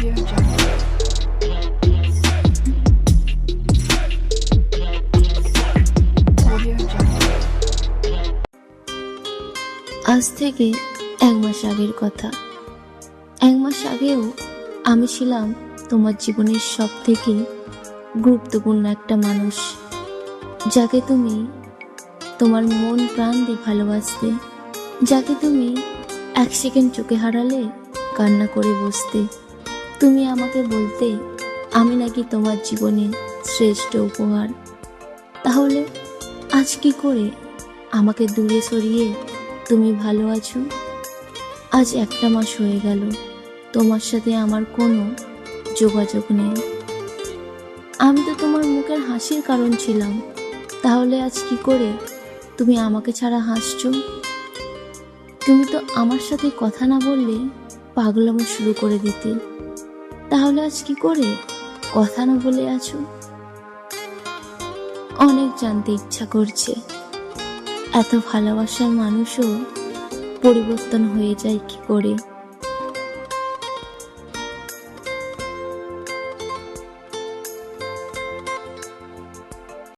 আজ থেকে এক মাস আগের কথা। এক মাস আগেও আমি ছিলাম তোমার জীবনের সব থেকে গুরুত্বপূর্ণ একটা মানুষ, যাকে তুমি তোমার মন প্রাণ দিয়ে ভালোবাসতে, যাকে তুমি এক সেকেন্ড চোখে হারালে কান্না করে বসতে। তুমি আমাকে বলতে আমি নাকি তোমার জীবনে শ্রেষ্ঠ উপহার। তাহলে আজ কি করে আমাকে দূরে সরিয়ে তুমি ভালো আছো? আজ একটা মাস হয়ে গেল, তোমার সাথে আমার কোনো যোগাযোগ নেই। আমি তো তোমার মুখের হাসির কারণ ছিলাম, তাহলে আজ কি করে তুমি আমাকে ছাড়া হাসছো? তুমি তো আমার সাথে কথা না বললে পাগলামো শুরু করে দিতে। তাহলে আজ কি করে? কথা না বলে আছো? অনেক জানতে ইচ্ছা করছে। এত ভালোবাসার মানুষও পরিবর্তন হয়ে যায় কি করে?